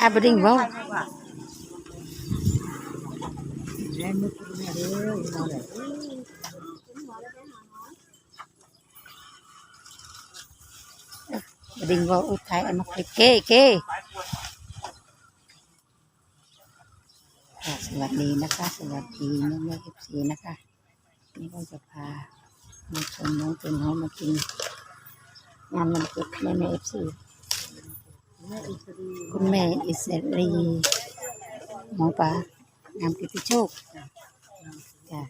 อาบดิงบ่แม่นึกแม่เด้อมาเลยบดิงบ่อุทัยอันมาคลิกเก้เก้สวัสดีนะคะ สวัสดีน้องแม่เอฟซีนะคะ นี่ก็จะพามาชมน้องตุนหอมมากินงานวันเกิดแม่แม่เอฟซี คุณแม่อิสรีหมอปลางามกิติโชคจ้ะ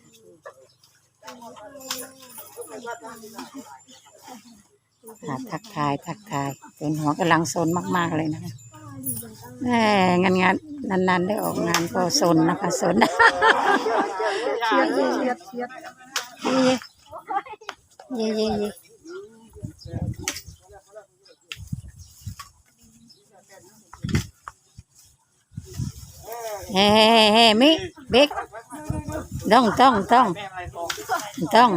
ค่ะทักทายทักทายเป็นหัวกำลังโซนมาก ๆ เลยนะคะแหมงานงานนานๆ ได้ออกงานก็โซนนะคะโซนเชียดเชียดเชียดเย่เย่เย่ เฮ้เฮ้มิเบกต้องต้องต้องต้อง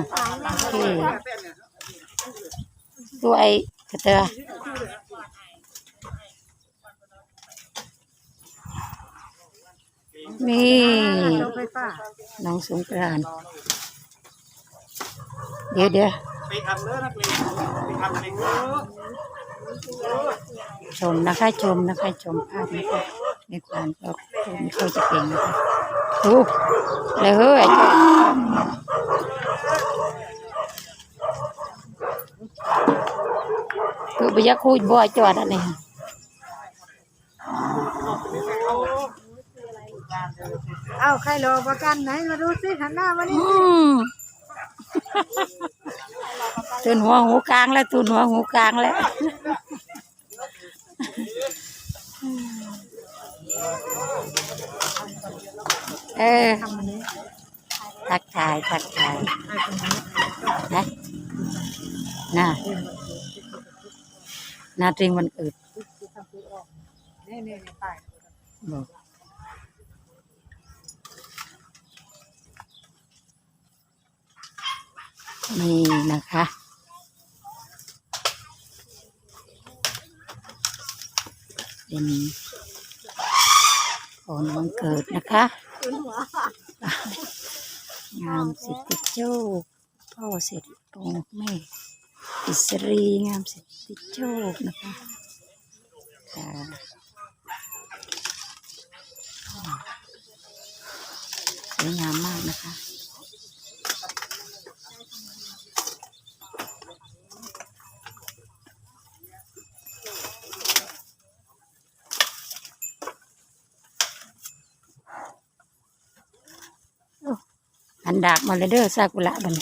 ตัวไอ้กระเตอนี่เสาไฟฟ้าน้องสงกรานเดี๋ยวเดี๋ยวไปทำเด้อนักเลงไปทำเองเด้อชมนะคะชมนะคะชมภาพนะคะ ในความก็ไม่ค่อยจะเก่งนะคะดูเลยเฮ้ยเจ้าตัวไปยักคุยบ่อยจอดอันนี้เอาใครรอประกันไหนมาดูสิหันหน้ามานี่ตุนหัวหูกลางแล้วตุนหัวหูกลางแล้ว เออทักทายทักทายนะน่านาตริงวันเกิดที่นี่นี่นี่ไปบอกนี่นะคะ เป็น ของวันเกิดนะคะงามสิทธิโชคพ่อเสร็จองแม่อิสรีงามสิทธิโชคนะคะค่ะสวยงามมากนะคะ อันดากมาเลยเด้อซากุระบัน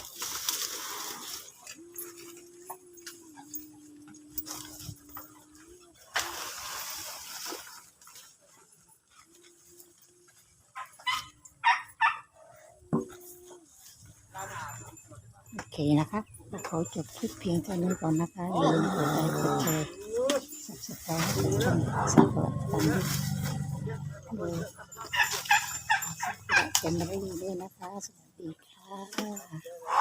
โอเคนะคะก็ขอจบคลิปเพียงเท่านี้ก่อนนะคะอย่าลืมกดไลค์กดแชร์สับสไครต์กดช่องซากุระตันด้วย กุระเป็นเรื่องด้วยนะคะ สวัสดีค่ะ